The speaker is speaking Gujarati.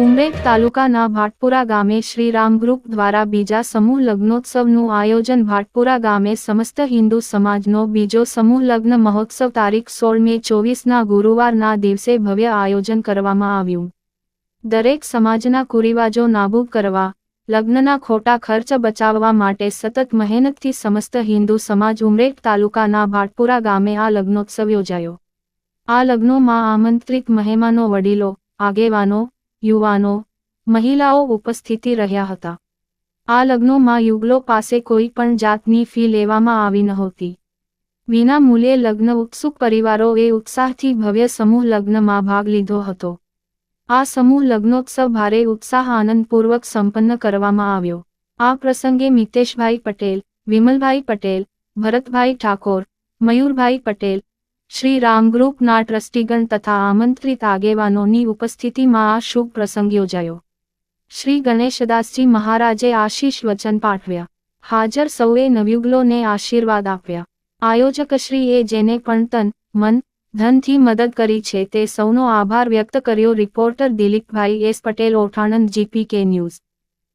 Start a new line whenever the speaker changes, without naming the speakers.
ઉમરેઠ તાલુકાના ભાટપુરા ગામે શ્રીરામ ગ્રુપ દ્વારા બીજા સમૂહ લગ્નોત્સવનું આયોજન ભાટપુરા ગામે સમસ્ત હિન્દુ સમાજનો બીજો સમૂહ લગ્ન મહોત્સવ તારીખ સોળ મે ચોવીસના ગુરુવારના દિવસે ભવ્ય આયોજન કરવામાં આવ્યું. દરેક સમાજના કુરિવાજો નાબૂદ કરવા લગ્નના ખોટા ખર્ચ બચાવવા માટે સતત મહેનતથી સમસ્ત હિન્દુ સમાજ ઉમરેઠ તાલુકાના ભાટપુરા ગામે આ લગ્નોત્સવ યોજાયો. આ લગ્નોમાં આમંત્રિત મહેમાનો વડીલો, આગેવાનો, યુવાનો, મહિલાઓ ઉપસ્થિતિ રહ્યા હતા. આ લગ્નોમાં યુગલો પાસે કોઈ પણ જાતની ફી લેવામાં આવી નહોતી. વિના મૂલ્યે લગ્ન ઉત્સુક પરિવારોએ ઉત્સાહથી ભવ્ય સમૂહ લગ્નમાં ભાગ લીધો હતો. આ સમૂહ લગ્નોત્સવ ભારે ઉત્સાહ, આનંદપૂર્વક સંપન્ન કરવામાં આવ્યો. આ પ્રસંગે મિતેશભાઈ પટેલ, વિમલભાઈ પટેલ, ભરતભાઈ ઠાકોર, મયુરભાઈ પટેલ, શ્રી રામ ગ્રુપના ટ્રસ્ટીગણ તથા આમંત્રિત આગેવાનોની ઉપસ્થિતિમાં આ શુભ પ્રસંગ યોજાયો. શ્રી ગણેશદાસજી મહારાજે આશીષ વચન પાઠવ્યા. હાજર સૌએ નવયુગલોને આશીર્વાદ આપ્યા. આયોજકશ્રીએ જેને પણ તન, મન ધનથી મદદ કરી છે તે સૌનો આભાર વ્યક્ત કર્યો રિપોર્ટર દિલીપભાઈ એસ પટેલ, ઓઠાણંદ, જીપીકે ન્યૂઝ.